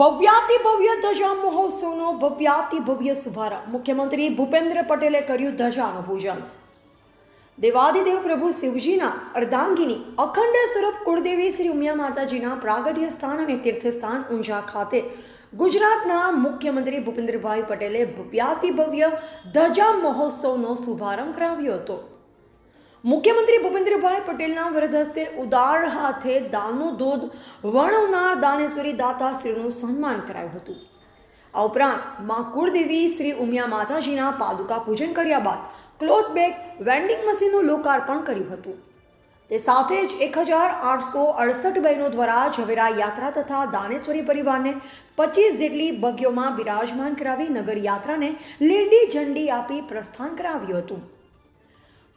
ભવ્યાતિ ભવ્ય ધજા મહોત્સવનો ભવ્યાતિ ભવ્ય શુભારંભ. મુખ્યમંત્રી ભૂપેન્દ્ર પટેલે કર્યું ધજાનું પૂજન. દેવાદિદેવ પ્રભુ શિવજીના અર્ધાંગીની અખંડ સ્વરૂપ કુળદેવી શ્રી ઉમિયા માતાજીના પ્રાગટ્ય સ્થાન અને તીર્થસ્થાન ઊંઝા ખાતે ગુજરાતના મુખ્યમંત્રી ભૂપેન્દ્રભાઈ પટેલે ભવ્યાતિ ભવ્ય ધજા મહોત્સવનો શુભારંભ કરાવ્યો હતો. મુખ્યમંત્રી ભૂપેન્દ્રભાઈ પટેલના વરદ હસ્તે ઉદાર હાથે દાનનું દૂધ વર્ણવનાર દાનેશ્વરી દાતાશ્રીનું સન્માન કરાયું હતું. આ ઉપરાંત મા કુળદેવી શ્રી ઉમિયા માતાજીના પાદુકા પૂજન કર્યા બાદ ક્લોથ બેગ, વેન્ડિંગ મશીનનું લોકાર્પણ કર્યું હતું. તે સાથે જ એક હજાર આઠસો અડસઠ બહેનો દ્વારા ઝવેરા યાત્રા તથા દાનેશ્વરી પરિવારને પચીસ જેટલી બગીઓમાં બિરાજમાન કરાવી નગર યાત્રાને લીલી ઝંડી આપી પ્રસ્થાન કરાવ્યું હતું.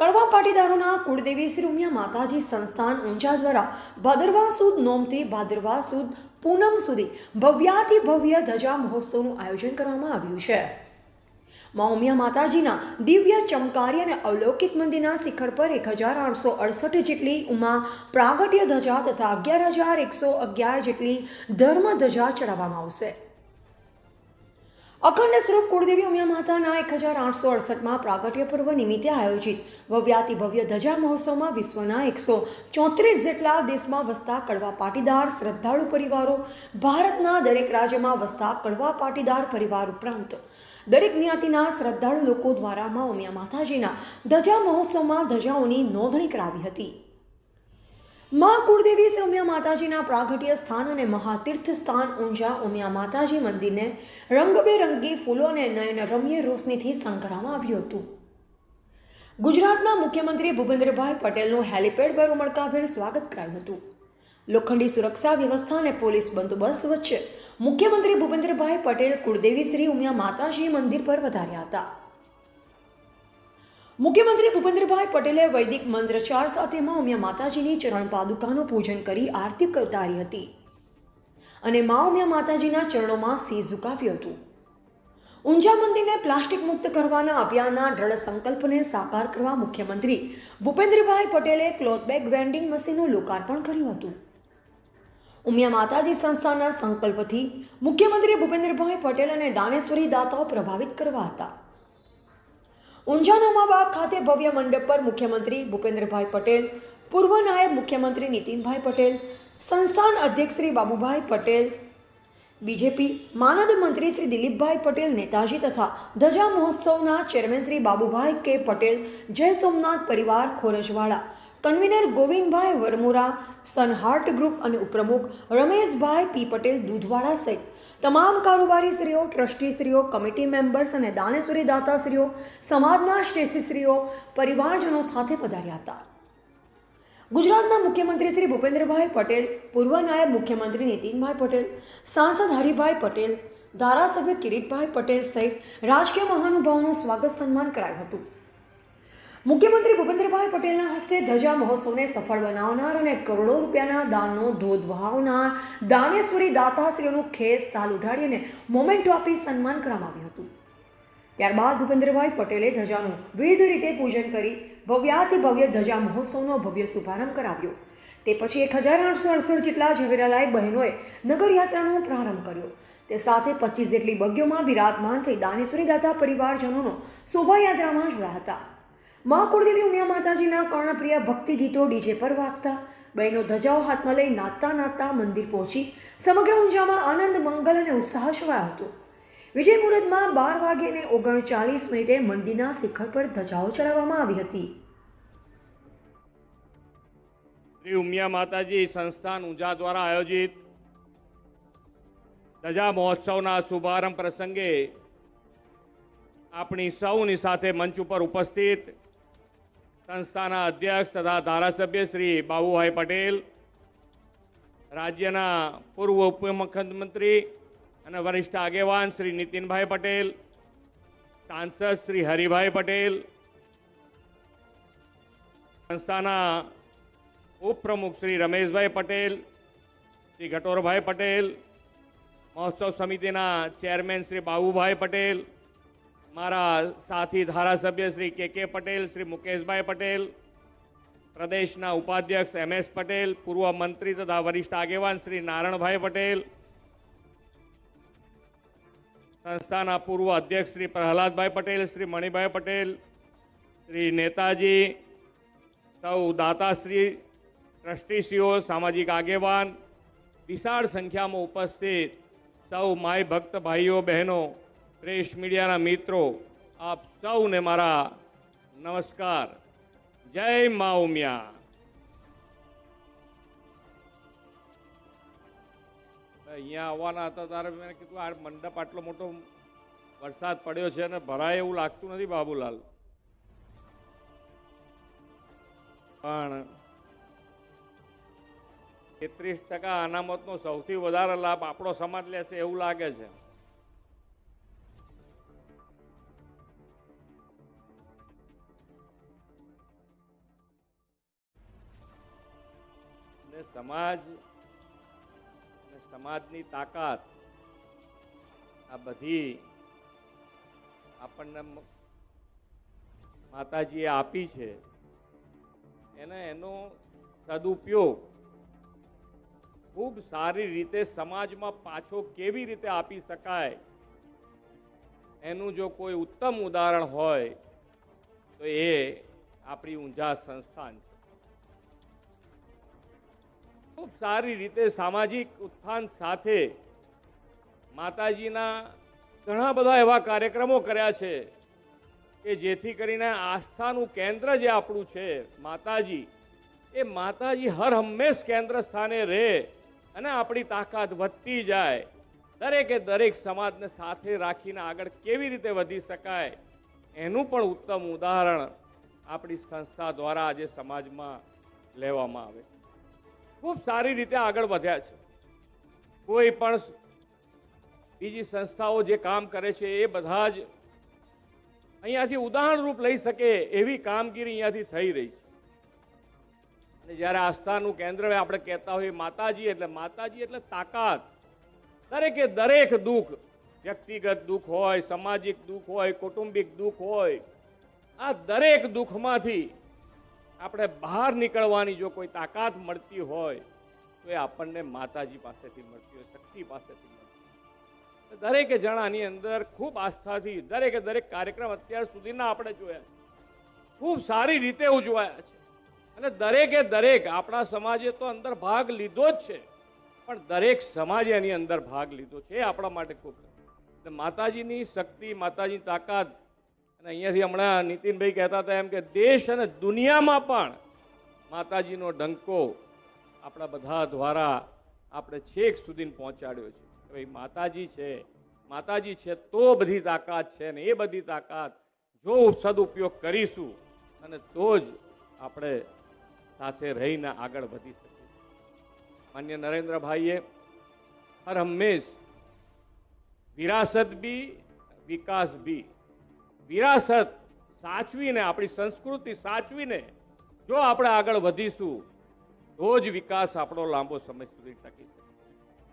કડવા પાટીદારોના કુળદેવી શ્રી ઉમિયા માતાજી સંસ્થાન ઊંઝા દ્વારા ભાદરવા સુદ નોમથી ભાદરવા સુદ પૂનમ સુધી ભવ્યાથી ભવ્ય ધજા મહોત્સવનું આયોજન કરવામાં આવ્યું છે. મા ઉમિયા માતાજીના દિવ્ય ચમકારી અને અલૌકિક મંદિરના શિખર પર એક હજાર આઠસો અડસઠ જેટલી ઉમા પ્રાગટ્ય ધજા તથા અગિયાર હજાર એકસો અગિયાર જેટલી ધર્મ ધજા ચડાવવામાં આવશે. અખંડ સ્વરૂપ કુળદેવી ઉમિયા માતાના એક હજાર આઠસો અડસઠમાં પ્રાગટ્ય પર્વ નિમિત્તે આયોજિત. ભવ્યાતિ ભવ્ય ધજા મહોત્સવમાં વિશ્વના એકસો ચોત્રીસ જેટલા દેશમાં વસતા કડવા પાટીદાર, શ્રદ્ધાળુ પરિવારો, ભારતના દરેક રાજ્યમાં વસતા કડવા પાટીદાર પરિવાર ઉપરાંત દરેક જ્ઞાતિના શ્રદ્ધાળુ લોકો દ્વારા મા ઉમિયા માતાજીના ધજા મહોત્સવમાં ધજાઓની નોંધણી કરાવી હતી. મા કુળદેવી શ્રી ઉમિયા માતાજીના પ્રાગટ્ય સ્થાન અને મહાતીર્થ સ્થાન ઊંઝા ઉમિયા માતાજી મંદિરને રંગબેરંગી ફૂલો અને નયન રમ્ય રોશનીથી શણગારવામાં આવ્યું હતું. ગુજરાતના મુખ્યમંત્રી ભૂપેન્દ્રભાઈ પટેલનું હેલિપેડ પર ઉમળકાભેર સ્વાગત કરાયું હતું. લોખંડી સુરક્ષા વ્યવસ્થા અને પોલીસ બંદોબસ્ત વચ્ચે મુખ્યમંત્રી ભૂપેન્દ્રભાઈ પટેલ કુળદેવી શ્રી ઉમિયા માતાજી મંદિર પર વધાર્યા હતા. મુખ્યમંત્રી ભૂપેન્દ્રભાઈ પટેલે વૈદિક મંત્રચાર સાથે મા ઉમિયા માતાજીની ચરણ પાદુકાનું પૂજન કરી આરતી કરતારી હતી. અને મા ઉમિયા માતાજીના ચરણોમાં સિંહ ઝુકાવ્યું હતું. ઊંઝા મંદિરને પ્લાસ્ટિક મુક્ત કરવાના અભિયાનના દ્રઢ સંકલ્પને સાકાર કરવા મુખ્યમંત્રી ભૂપેન્દ્રભાઈ પટેલે ક્લોથ બેગ વેન્ડિંગ મશીનનું લોકાર્પણ કર્યું હતું. ઉમિયા માતાજી સંસ્થાના સંકલ્પથી મુખ્યમંત્રી ભૂપેન્દ્રભાઈ પટેલ અને દાનેશ્વરી દાતાઓ પ્રભાવિત કરવા હતા. ઊંઝાના બાગ ખાતે ભવ્ય મંડપ પર મુખ્યમંત્રી ભૂપેન્દ્રભાઈ પટેલ, પૂર્વ નાયબ મુખ્યમંત્રી નીતિનભાઈ પટેલ, સંસ્થાન અધ્યક્ષ શ્રી બાબુભાઈ પટેલ, બીજેપી માનદ મંત્રી શ્રી દિલીપભાઈ પટેલ, નેતાજી તથા ધજા મહોત્સવના ચેરમેન શ્રી બાબુભાઈ કે પટેલ, જય સોમનાથ પરિવાર, Khorajwada convener Govindbhai Varmura Sunheart group અને ઉપપ્રમુખ રમેશભાઈ પી પટેલ દૂધવાળા સહિત તમામ કારોબારીશ્રીઓ ટ્રસ્ટીશ્રીઓ કમિટી મેમ્બર્સ અને દાનેશ્વરી દાતાશ્રીઓ સમાજના શ્રેષ્ઠીશ્રીઓ પરિવારજનો સાથે પધાર્યા હતા. ગુજરાતના મુખ્યમંત્રી શ્રી ભૂપેન્દ્રભાઈ પટેલ, પૂર્વ નાયબ મુખ્યમંત્રી નીતિનભાઈ પટેલ, સાંસદ હરિભાઈ પટેલ, ધારાસભ્ય કિરીટભાઈ પટેલ સહિત રાજકીય મહાનુભાવોનું સ્વાગત સન્માન કરાયું હતું. મુખ્યમંત્રી ભૂપેન્દ્રભાઈ પટેલના હસ્તે ધજા મહોત્સવને સફળ બનાવનાર અને કરોડો રૂપિયાના દાનનો ધોધ વહાવનાર દાનેશ્વરી દાતાશ્રીઓનું ખેસ સાલ ઉઠાડીને મોમેન્ટો આપી સન્માન કરવામાં આવ્યું હતું. ત્યારબાદ ભૂપેન્દ્રભાઈ પટેલે ધજાનું વિવિધ રીતે પૂજન કરી ભવ્યાથી ભવ્ય ધજા મહોત્સવનો ભવ્ય શુભારંભ કરાવ્યો. તે પછી એક હજાર આઠસો અડસઠ જેટલા ઝવેરાલાય બહેનોએ નગરયાત્રાનો પ્રારંભ કર્યો. તે સાથે પચીસ જેટલી બગીઓમાં બિરાજમાન થઈ દાનેશ્વરી દાતા પરિવારજનોનો શોભાયાત્રામાં જોડાયા હતા. મા કુળદેવી ઉમિયા માતાજીના કર્ણપ્રિય ભક્તિ ગીતો ડીજે પર વાગતા. બહેનો ધજાઓ હાથમાં લઈ નાચતા નાચતા મંદિર પહોંચી. સમગ્ર ઊંઝામાં આનંદ, મંગલ અને ઉત્સાહ છવાયો હતો. વિજય મુહૂર્તમાં બાર વાગે અને ઓગણચાલીસ મિનિટે મંદિરના શિખર પર ધજાઓ ચડાવવામાં આવી હતી. શ્રી ઉમિયા માતાજી સંસ્થાન ઊંઝા દ્વારા આયોજિત ધજા મહોત્સવના શુભારંભ પ્રસંગે આપણી સૌની સાથે મંચ ઉપર ઉપસ્થિત સંસ્થાના અધ્યક્ષ તથા ધારાસભ્ય શ્રી બાબુભાઈ પટેલ, રાજ્યના પૂર્વ ઉપમુખ્યમંત્રી અને વરિષ્ઠ આગેવાન શ્રી નીતિનભાઈ પટેલ, સાંસદ શ્રી હરિભાઈ પટેલ, સંસ્થાના ઉપપ્રમુખ શ્રી રમેશભાઈ પટેલ, શ્રી ગટોરભાઈ પટેલ, મહોત્સવ સમિતિના ચેરમેન શ્રી બાબુભાઈ પટેલ મારા સાથી ધારાસભ્ય શ્રી કે કે પટેલ, શ્રી મુકેશભાઈ પટેલ, પ્રદેશના ઉપાધ્યક્ષ એમ એસ પટેલ, પૂર્વ મંત્રી તથા વરિષ્ઠ આગેવાન શ્રી નારણભાઈ પટેલ, સંસ્થાના પૂર્વ અધ્યક્ષ શ્રી પ્રહલાદભાઈ પટેલ, શ્રી મણિભાઈ પટેલ, શ્રી નેતાજી, સૌ દાતાશ્રી, ટ્રસ્ટીશ્રીઓ, સામાજિક આગેવાન, વિશાળ સંખ્યામાં ઉપસ્થિત સૌ માય ભક્ત ભાઈઓ, બહેનો પ્રેસ મીડિયાના મિત્રો, આપ સૌને મારા નમસ્કાર. જય મા ઉમિયા અહીંયા આવવાના હતા ત્યારે મેં કીધું આ મંડપ આટલો મોટો વરસાદ પડ્યો છે અને ભરાય એવું લાગતું નથી બાબુલાલ. પણ તેત્રીસ ટકા અનામતનો સૌથી વધારે લાભ આપણો સમાજ લેશે એવું લાગે છે. ને સમાજ અને સમાજની તાકાત આ બધી આપણને માતાજીએ આપી છે. એને એનો સદુપયોગ ખૂબ સારી રીતે સમાજમાં પાછો કેવી રીતે આપી શકાય? એનું જો કોઈ ઉત્તમ ઉદાહરણ હોય, તો એ આપણી ઊંઝા સંસ્થાન છે. ખૂબ સારી રીતે સામાજિક ઉત્થાન સાથે માતાજીના ઘણા બધા એવા કાર્યક્રમો કર્યા છે કે જેથી કરીને આસ્થાનું કેન્દ્ર જે આપણું છે, માતાજી, એ માતાજી હર હંમેશ કેન્દ્ર સ્થાને રહે અને આપણી તાકાત વધતી જાય. દરેકે દરેક સમાજને સાથે રાખીને આગળ કેવી રીતે વધી શકાય, એનું પણ ઉત્તમ ઉદાહરણ આપણી સંસ્થા દ્વારા આજે સમાજમાં લેવામાં આવે. ખૂબ સારી રીતે આગળ વધ્યા છે. કોઈ પણ બીજી સંસ્થાઓ જે કામ કરે છે એ બધા જ અહીંયાથી ઉદાહરણરૂપ લઈ શકે એવી કામગીરી અહીંયાથી થઈ રહી છે. અને જ્યારે આસ્થાનું કેન્દ્ર આપણે કહેતા હોઈએ માતાજી, એટલે માતાજી એટલે તાકાત. દરેકે દરેક દુઃખ, વ્યક્તિગત દુઃખ હોય, સામાજિક દુઃખ હોય, કૌટુંબિક દુઃખ હોય, આ દરેક દુઃખમાંથી આપણે બહાર નીકળવાની જો કોઈ તાકાત મળતી હોય, તો એ આપણને માતાજી પાસેથી મળતી હોય, શક્તિ પાસેથી મળતી હોય. દરેકે જણાની અંદર ખૂબ આસ્થાથી દરેકે દરેક કાર્યક્રમ અત્યાર સુધીના આપણે જોયા ખૂબ સારી રીતે ઉજવાયા છે. અને દરેકે દરેક આપણા સમાજે તો અંદર ભાગ લીધો જ છે. પણ દરેક સમાજે એની અંદર ભાગ લીધો છે. એ આપણા માટે ખૂબ માતાજીની શક્તિ, માતાજીની તાકાત અને અહીંયાથી હમણાં નીતિનભાઈ કહેતા હતા એમ કે દેશ અને દુનિયામાં પણ માતાજીનો ડંકો આપણા બધા દ્વારા આપણે છેક સુધી પહોંચાડ્યો છે. ભાઈ માતાજી છે માતાજી છે તો બધી તાકાત છે ને એ બધી તાકાત જો સદુપયોગ કરીશું અને તો જ આપણે સાથે રહીને આગળ વધી શકીએ. માન્ય નરેન્દ્રભાઈએ હર હંમેશ વિરાસત બી, વિકાસ બી વિરાસત સાચવીને, આપણી સંસ્કૃતિ સાચવીને જો આપણે આગળ વધીશું, તો જ વિકાસ આપણો લાંબો સમય સુધી ટકી શકે.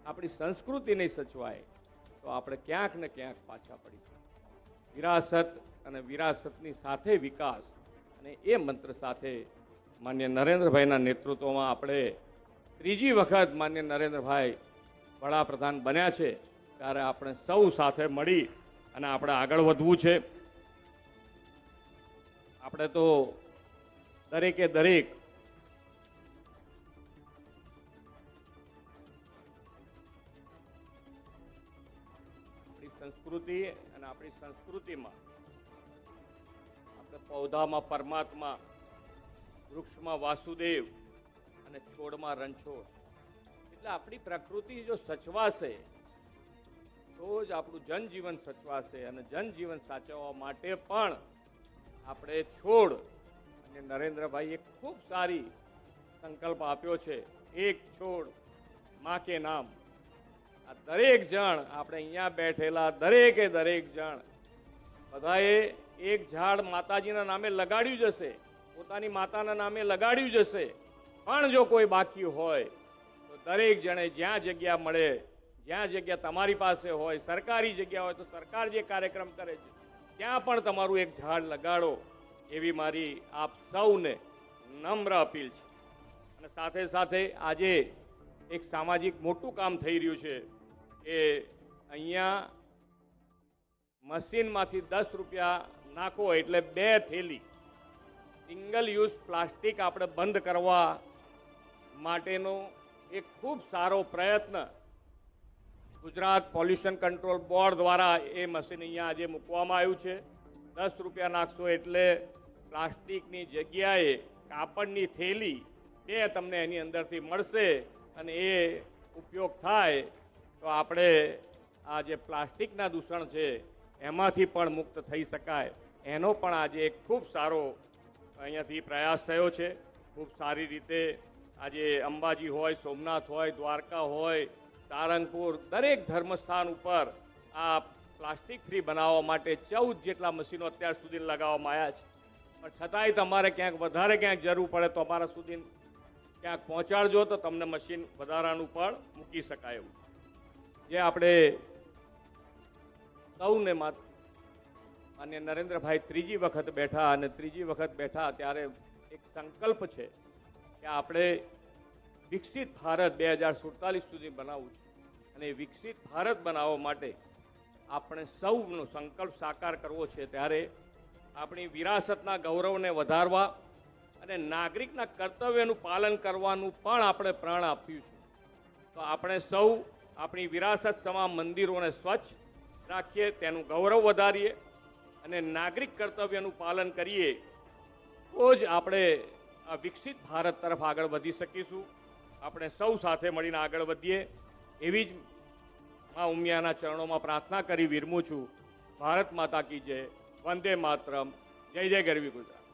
આપણી સંસ્કૃતિ નહીં સચવાય, તો આપણે ક્યાંક ને ક્યાંક પાછા પડી વિરાસત અને વિરાસતની સાથે વિકાસ અને એ મંત્ર સાથે માન્ય નરેન્દ્રભાઈના નેતૃત્વમાં આપણે ત્રીજી વખત માન્ય નરેન્દ્રભાઈ વડાપ્રધાન બન્યા છે, ત્યારે આપણે સૌ સાથે મળી અને આપણે આગળ વધવું છે. આપણે તો દરેકે દરેક સંસ્કૃતિ અને આપણી સંસ્કૃતિમાં, આપણે પૌધામાં પરમાત્મા, વૃક્ષમાં વાસુદેવ અને છોડમાં રણછોડ. એટલે આપણી પ્રકૃતિ જો સચવાશે, તો જ આપણું જનજીવન સચવાશે અને જનજીવન સાચવવા માટે પણ આપણે છોડ અને નરેન્દ્રભાઈએ ખૂબ સારી સંકલ્પ આપ્યો છે. એક છોડમાં કે નામ. આ દરેક જણ આપણે અહીંયા બેઠેલા, દરેકે દરેક જણ બધાએ એક ઝાડ માતાજીના નામે લગાડ્યું જશે પોતાની માતાના નામે લગાડ્યું જશે પણ જો કોઈ બાકી હોય, તો દરેક જણે જ્યાં જગ્યા મળે, જ્યાં જગ્યા તમારી પાસે હોય, સરકારી જગ્યા હોય, તો સરકાર જે કાર્યક્રમ કરે છે. ત્યાં પણ તમારું એક ઝાડ લગાડો એવી મારી આપ સૌને નમ્ર અપીલ છે. અને સાથે સાથે આજે એક સામાજિક મોટું કામ થઈ રહ્યું છે કે અહીંયા મશીનમાંથી દસ રૂપિયા નાખો એટલે બે થેલી સિંગલ યુઝ પ્લાસ્ટિક આપણે બંધ કરવા માટેનો એક ખૂબ સારો પ્રયત્ન ગુજરાત પોલ્યુશન કંટ્રોલ બોર્ડ દ્વારા એ મશીન અહીંયા આજે મૂકવામાં આવ્યું છે. દસ રૂપિયા નાખશો એટલે પ્લાસ્ટિકની જગ્યાએ કાપડની થેલી બે તમને એની અંદરથી મળશે અને એ ઉપયોગ થાય તો આપણે આ જે પ્લાસ્ટિકના દૂષણ છે એમાંથી પણ મુક્ત થઈ શકાય. એનો પણ આજે એક ખૂબ સારો અહીંયાથી પ્રયાસ થયો છે. ખૂબ સારી રીતે આજે અંબાજી હોય, સોમનાથ હોય, દ્વારકા હોય સારંગપુર દરેક ધર્મસ્થાન ઉપર આ પ્લાસ્ટિક ફ્રી બનાવવા માટે ચૌદ જેટલા મશીનો અત્યાર સુધી લગાવવામાં આવ્યા છે. પણ છતાંય તમારે ક્યાંક વધારે ક્યાંક જરૂર પડે તો અમારા સુધી ક્યાંક પહોંચાડજો તો તમને મશીન વધારાનું પણ મૂકી શકાય એવું. જે આપણે સૌને માત્ર અને નરેન્દ્રભાઈ ત્રીજી વખત બેઠા અને ત્રીજી વખત બેઠા ત્યારે એક સંકલ્પ છે કે આપણે વિકસિત ભારત બે હજાર સુડતાલીસ સુધી બનાવવું છે. અને વિકસિત ભારત બનાવવા માટે આપણે સૌનો સંકલ્પ સાકાર કરવો છે ત્યારે આપણી વિરાસતના ગૌરવને વધારવા અને નાગરિકના કર્તવ્યનું પાલન કરવાનું પણ આપણે પ્રાણ આપ્યું છે. તો આપણે સૌ આપણી વિરાસત તમામ મંદિરોને સ્વચ્છ રાખીએ, તેનું ગૌરવ વધારીએ અને નાગરિક કર્તવ્યનું પાલન કરીએ. તો જ આપણે આ વિકસિત ભારત તરફ આગળ વધી શકીશું. આપણે સૌ સાથે મળીને આગળ વધીએ. એવી જ મા ઉમિયાના ચરણોમાં પ્રાર્થના કરી વિરમું છું. ભારત માતા કી જય. વંદે માતરમ. જય જય ગરવી ગુજરાત.